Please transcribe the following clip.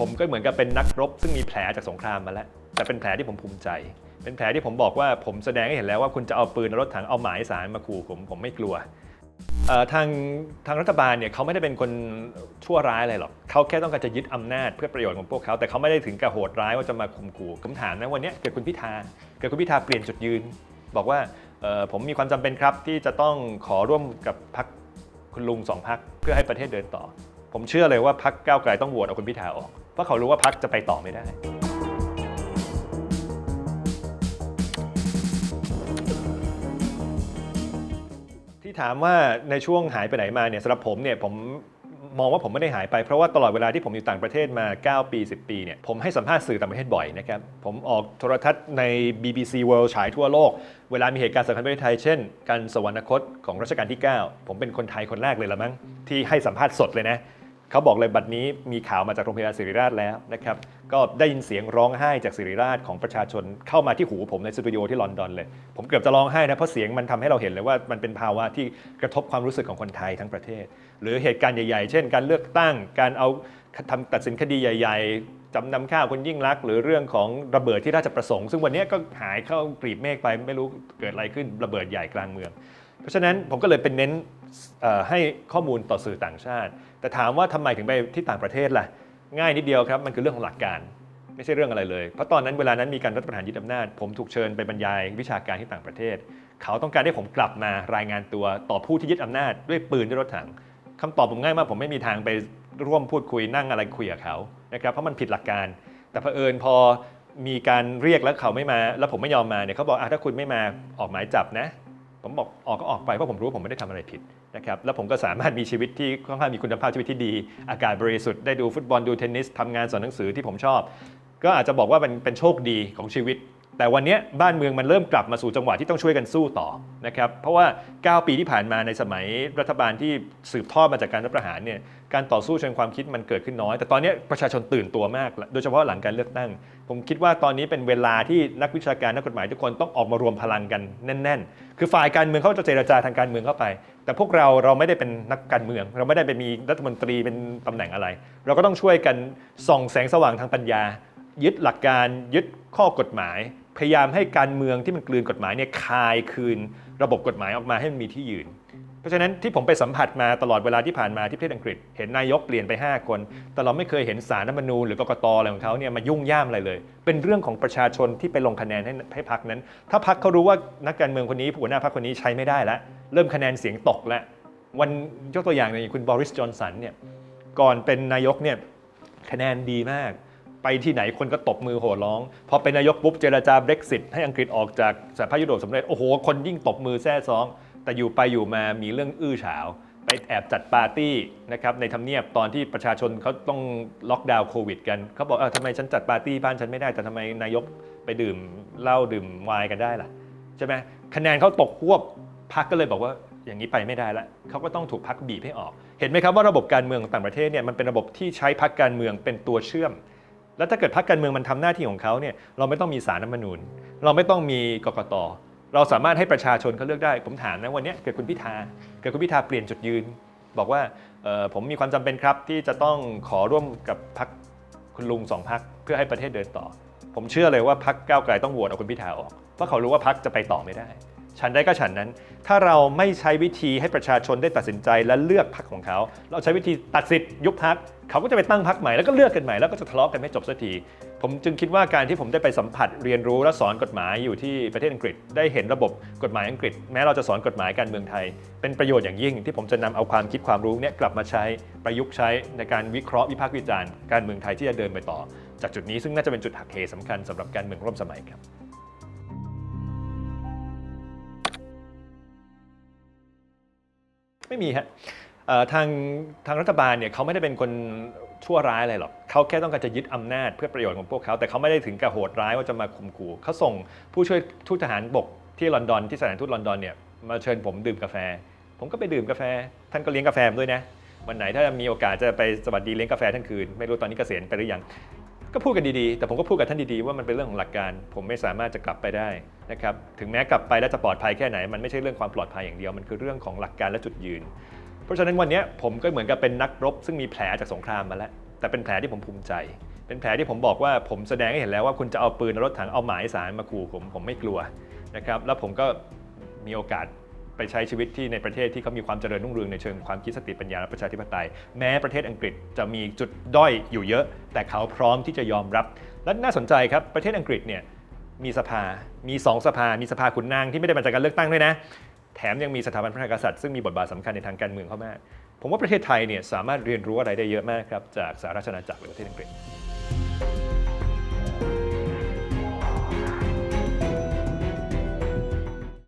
ผมก็เหมือนกับเป็นนักรบ ซึ่งมีแผลจากสงครามมาแล้ว แต่เป็นแผลที่ผมภูมิใจ เป็นแผลที่ผมบอกว่าผมแสดงให้เห็นแล้วว่าคุณจะเอาปืนเอารถถังเอาหมายสารมาขู่ผมผมไม่กลัวทางทางรัฐบาลเนี่ยเขาไม่ได้เป็นคนชั่วร้ายอะไรหรอกเขาแค่ต้องการจะยึดอำนาจเพื่อประโยชน์ของพวกเขาแต่เขาไม่ได้ถึงกับโหดร้ายว่าจะมาข่มขู่คำถามนะวันนี้เกิดคุณพิธาเกิดคุณพิธาเปลี่ยนจุดยืน บอกว่าผมมีความจำเป็นครับที่จะต้องขอร่วมกับพรรคคุณลุงสองพรรคเพื่อให้ประเทศเดินต่อ ผมเชื่อเลยว่าพรรคก้าวไกลต้องโหวตเอาคุณพิธาออก เพราะเขารู้ว่าพรรคจะไปต่อไม่ได้ที่ถามว่าในช่วงหายไปไหนมาเนี่ยสำหรับผมเนี่ยผมมองว่าผมไม่ได้หายไปเพราะว่าตลอดเวลาที่ผมอยู่ต่างประเทศมา 9 ปี 10 ปีเนี่ยผมให้สัมภาษณ์สื่อต่างประเทศบ่อยนะครับผมออกโทรทัศน์ใน BBC World ฉายทั่วโลก เวลามีเหตุการณ์สำคัญประเทศไทยเช่น การสวรรคตของรัชกาลที่ 9 ผมเป็นคนไทยคนแรกเลยละมั้งที่ให้สัมภาษณ์สดเลยนะ เขาบอกเลยบัดนี้มีข่าวมาจากโรงพยาบาลศิริราชแล้วนะครับก็ได้ยินเสียงร้องไห้จากศิริราชของประชาชนเข้ามาที่หูผมในสตูดิโอที่ลอนดอนเลย ผมเกือบจะร้องไห้นะเพราะเสียงมันทำให้เราเห็นเลยว่ามันเป็นภาวะที่กระทบความรู้สึกของคนไทยทั้งประเทศ หรือเหตุการณ์ใหญ่ๆ เช่น การเลือกตั้งการเอาทำตัดสินคดีใหญ่ ๆจำนำข้าวคนยิ่งรัก หรือเรื่องของระเบิดที่ราชประสงค์ ซึ่งวันนี้ก็หายเข้ากรีบเมฆไปไม่รู้เกิดอะไรขึ้นระเบิดใหญ่กลางเมือง เพราะฉะนั้นผมก็เลยเป็นเน้นให้ข้อมูลต่อสื่อต่างชาติ แต่ถามว่าทำไมถึงไปที่ต่างประเทศล่ะ ง่ายนิดเดียวครับ มันคือเรื่องของหลักการ ไม่ใช่เรื่องอะไรเลย เพราะตอนนั้นเวลานั้นมีการรัฐประหารยึดอำนาจ ผมถูกเชิญไปบรรยายวิชาการที่ต่างประเทศ เขาต้องการให้ผมกลับมารายงานตัวต่อผู้ที่ยึดอำนาจด้วยปืนด้วยรถถังคำตอบผมง่ายมาก ผมไม่มีทางไปร่วมพูดคุยนั่งอะไรคุยกับเขานะครับเพราะมันผิดหลักการ แต่เผอิญพอมีการเรียกแล้วเขาไม่มา แล้วผมไม่ยอมมาเนี่ยเขาบอกอะถ้าคุณไม่มาออกหมายจับนะ ผมบอกออกก็ออกไปเพราะผมรู้ผมไม่ได้ทำอะไรผิด นะครับแล้วผมก็สามารถมีชีวิตที่ค่อนข้างมีคุณภาพชีวิตที่ดี อากาศบริสุทธิ์ได้ดูฟุตบอลดูเทนนิสทำงานสอนหนังสือที่ผมชอบ ก็อาจจะบอกว่าเป็นเป็นโชคดีของชีวิต แต่วันนี้บ้านเมืองมันเริ่มกลับมาสู่จังหวะที่ต้องช่วยกันสู้ต่อนะครับเพราะว่า 9 ปีที่ผ่านมาในสมัยรัฐบาลที่สืบทอดมาจากการรัฐประหารเนี่ยการต่อสู้เชิงความคิดมันเกิดขึ้นน้อย แต่ตอนนี้ประชาชนตื่นตัวมาก โดยเฉพาะหลังการเลือกตั้ง ผมคิดว่าตอนนี้เป็นเวลาที่นักวิชาการนักกฎหมายทุกคนต้องออกมารวมพลังกันแน่น ๆ คือฝ่ายการเมืองเขาจะเจรจาทางการเมืองเข้าไป แต่พวกเราเราไม่ได้เป็นนักการเมือง เราไม่ได้ไปมีรัฐมนตรีเป็นตำแหน่งอะไร เราก็ต้องช่วยกันส่องแสงสว่างทางปัญญา ยึดหลักการยึดข้อกฎหมาย พยายามให้การเมืองที่มันกลืนกฎหมายเนี่ยคายคืน ระบบกฎหมายออกมาให้มันมีที่ยืน เพราะฉะนั้นที่ผมไปสัมผัสมาตลอดเวลาที่ผ่านมาที่ประเทศอังกฤษ เห็นนายกเปลี่ยนไป 5 คน แต่เราไม่เคยเห็นสารรัฐมนูญหรือกกตอะไรของเขาเนี่ยมายุ่งย่ามอะไรเลย เป็นเรื่องของประชาชนที่ไปลงคะแนนให้ให้พักนั้น ถ้าพักเขารู้ว่านักการเมืองคนนี้หัวหน้าพักคนนี้ใช้ไม่ได้แล้วเริ่มคะแนนเสียงตกแล้ววันยกตัวอย่างอย่างคุณบริสจอนสันเนี่ยก่อนเป็นนายกเนี่ยคะแนนดีมาก ไปที่ไหนคนก็ตบมือโห่ร้อง พอเป็นนายกปุ๊บเจรจา Brexit ให้อังกฤษออกจากสหภาพยุโรปสำเร็จ โอ้โห คนยิ่งตบมือแซ่ซ้อง แต่อยู่ไปอยู่มามีเรื่องอื้อฉาว ไปแอบจัดปาร์ตี้นะครับในทำเนียบตอนที่ประชาชนเขาต้องล็อกดาวน์โควิดกันเขาบอกเออทำไมฉันจัดปาร์ตี้บ้านฉันไม่ได้แต่ทำไมนายกไปดื่มเหล้าดื่มไวน์กันได้ล่ะใช่ไหมคะแนนเขาตกควบพักก็เลยบอกว่าอย่างนี้ไปไม่ได้ละเขาก็ต้องถูกพักบีบให้ออก เห็นไหมครับว่าระบบการเมืองของต่างประเทศเนี่ยมันเป็นระบบที่ใช้พักการเมืองเป็นตัวเชื่อม แล้วถ้าเกิดพรรคการเมืองมันทำหน้าที่ของเขาเนี่ยเราไม่ต้องมีสารรัฐมนูญ เราไม่ต้องมีกกตเราสามารถให้ประชาชนเขาเลือกได้ ผมถามนะวันนี้เกิดคุณพิธาเกิดคุณพิธาเปลี่ยนจุดยืน บอกว่าผมมีความจำเป็นครับที่จะต้องขอร่วมกับพรรคคุณลุงสองพรรคเพื่อให้ประเทศเดินต่อ ผมเชื่อเลยว่าพรรคก้าวไกลต้องโหวตเอาคุณพิธาออกเพราะเขารู้ว่าพรรคจะไปต่อไม่ได้ ฉันได้ก็ฉันนั้น ถ้าเราไม่ใช้วิธีให้ประชาชนได้ตัดสินใจและเลือกพรรคของเขา เราใช้วิธีตัดสิทธิ์ยุบพรรคเขาก็จะไปตั้งพรรคใหม่แล้วก็เลือกกันใหม่แล้วก็จะทะเลาะกันไม่จบสักที ผมจึงคิดว่าการที่ผมได้ไปสัมผัสเรียนรู้และสอนกฎหมายอยู่ที่ประเทศอังกฤษ ได้เห็นระบบกฎหมายอังกฤษ แม้เราจะสอนกฎหมายการเมืองไทย เป็นประโยชน์อย่างยิ่ง ที่ผมจะนำเอาความคิดความรู้เนี่ยกลับมาใช้ประยุกต์ใช้ในการวิเคราะห์วิพากษ์วิจารณ์การเมืองไทยที่จะเดินไปต่อ จากจุดนี้ซึ่งน่าจะเป็นจุดหักเหสำคัญสำหรับการเมืองร่วมสมัยครับ ไม่มีฮะทางทางรัฐบาลเนี่ยเขาไม่ได้เป็นคนชั่วร้ายอะไรหรอกเขาแค่ต้องการจะยึดอำนาจเพื่อประโยชน์ของพวกเขา แต่เขาไม่ได้ถึงกับโหดร้ายว่าจะมาข่มขู่เขาส่งผู้ช่วยทูตทหารบกที่ลอนดอนที่สถานทูตลอนดอนเนี่ยมาเชิญผมดื่มกาแฟ ผมก็ไปดื่มกาแฟ ท่านก็เลี้ยงกาแฟด้วยนะวันไหนถ้ามีโอกาสจะไปสวัสดีเลี้ยงกาแฟท่านคืน ไม่รู้ตอนนี้เกษียณไปหรือยัง ก็พูดกันดีๆ แต่ผมก็พูดกับท่านดีๆ ว่ามันเป็นเรื่องของหลักการ ผมไม่สามารถจะกลับไปได้นะครับ ถึงแม้กลับไปแล้วจะปลอดภัยแค่ไหน มันไม่ใช่เรื่องความปลอดภัยอย่างเดียว มันคือเรื่องของหลักการและจุดยืน เพราะฉะนั้นวันนี้ผมก็เหมือนกับเป็นนักรบ ซึ่งมีแผลจากสงครามมาแล้ว แต่เป็นแผลที่ผมภูมิใจ เป็นแผลที่ผมบอกว่าผมแสดงให้เห็นแล้วว่าคุณจะเอาปืนเอารถถังเอาหมายสารมาขู่ผม ผมไม่กลัวนะครับ แล้วผมก็มีโอกาส ไปใช้ชีวิตที่ในประเทศที่เขามีความเจริญรุ่งเรืองในเชิงความคิดสติปัญญาและประชาธิปไตย แม้ประเทศอังกฤษจะมีจุดด้อยอยู่เยอะ แต่เขาพร้อมที่จะยอมรับ และน่าสนใจครับประเทศอังกฤษเนี่ยมีสภา มีสองสภา มีสภาขุนนางที่ไม่ได้มาจากการเลือกตั้งด้วยนะ แถมยังมีสถาบันพระมหากษัตริย์ซึ่งมีบทบาทสำคัญในทางการเมืองเข้ามาก ผมว่าประเทศไทยเนี่ยสามารถเรียนรู้อะไรได้เยอะมากครับจากสหราชอาณาจักรหรือประเทศอังกฤษ